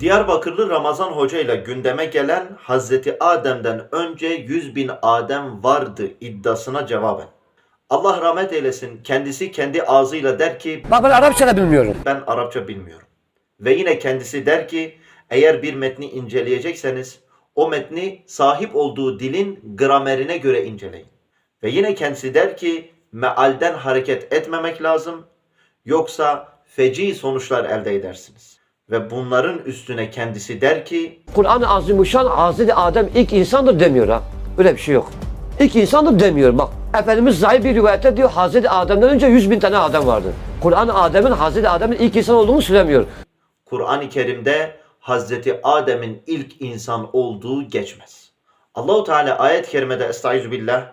Diyarbakırlı Ramazan Hoca ile gündeme gelen Hazreti Adem'den önce 100 bin Adem vardı iddiasına cevaben. Allah rahmet eylesin kendisi kendi ağzıyla der ki Bak ben Arapça da bilmiyorum. ben Arapça bilmiyorum. Ve yine kendisi der ki eğer bir metni inceleyecekseniz o metni sahip olduğu dilin gramerine göre inceleyin. Ve yine kendisi der ki mealden hareket etmemek lazım yoksa feci sonuçlar elde edersiniz. Ve bunların üstüne kendisi der ki Kur'an-ı Azimuşşan Hazreti Adem ilk insandır demiyor ha. Öyle bir şey yok. İlk insandır demiyor bak. Efendimiz zahir bir rivayette diyor Hazreti Adem'den önce 100 bin tane Adem vardı. Kur'an Adem'in Hazreti Adem'in ilk insan olduğunu söylemiyor. Kur'an-ı Kerim'de Hazreti Adem'in ilk insan olduğu geçmez. Allahu Teala ayet-i kerimede estaizu billah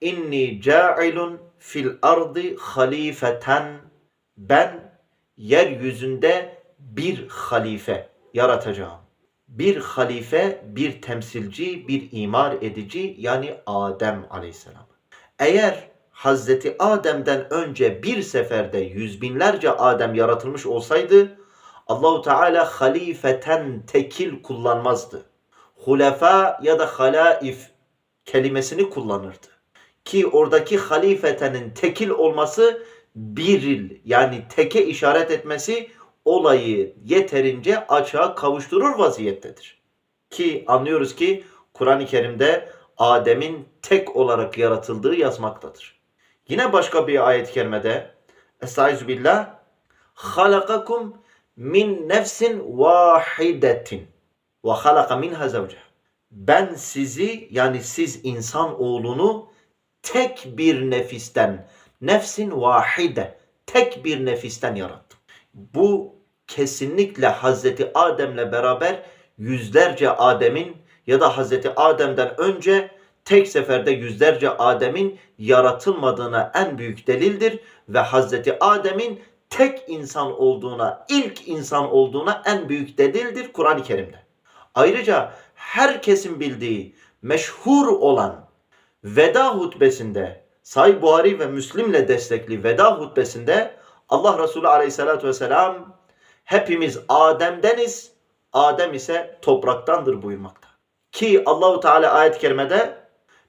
inni ca'ilun fil ardı halifeten ben yeryüzünde bir halife yaratacağım. Bir halife, bir temsilci, bir imar edici yani Adem aleyhisselam. Eğer Hazreti Adem'den önce bir seferde yüz binlerce Adem yaratılmış olsaydı Allahu Teala halifeten tekil kullanmazdı. Hulefa ya da halaif kelimesini kullanırdı. Ki oradaki halifetenin tekil olması biril yani teke işaret etmesi olayı yeterince açığa kavuşturur vaziyettedir. Ki anlıyoruz ki Kur'an-ı Kerim'de Adem'in tek olarak yaratıldığı yazmaktadır. Yine başka bir ayet-i kerimede Estaizu billah halakakum min nefsin vahidetin ve halaka minha zavceh. Ben sizi yani siz insan oğlunu tek bir nefisten nefsin vahide tek bir nefisten yarattım. Bu kesinlikle Hazreti Adem'le beraber yüzlerce Adem'in ya da Hazreti Adem'den önce tek seferde yüzlerce Adem'in yaratılmadığına en büyük delildir ve Hazreti Adem'in tek insan olduğuna, ilk insan olduğuna en büyük delildir Kur'an-ı Kerim'de. Ayrıca herkesin bildiği meşhur olan veda hutbesinde Say Buhari ve Müslim'le destekli veda hutbesinde Allah Resulü Aleyhisselatü Vesselam hepimiz Adem'deniz, Adem ise topraktandır buyurmakta. Ki Allahu Teala ayet-i kerimede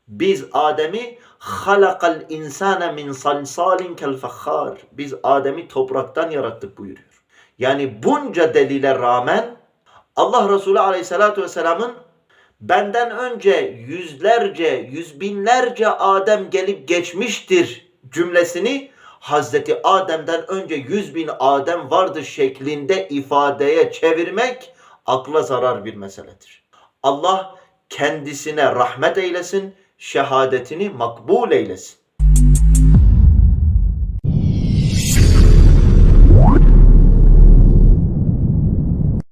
biz Adem'i halakal insane min salsalin kel fakhar. Biz Adem'i topraktan yarattık buyuruyor. Yani bunca delile rağmen Allah Resulü Aleyhisselatü Vesselam'ın benden önce yüzlerce, yüz binlerce Adem gelip geçmiştir cümlesini Hazreti Adem'den önce yüz bin Adem vardı şeklinde ifadeye çevirmek akla zarar bir meseledir. Allah kendisine rahmet eylesin, şehadetini makbul eylesin.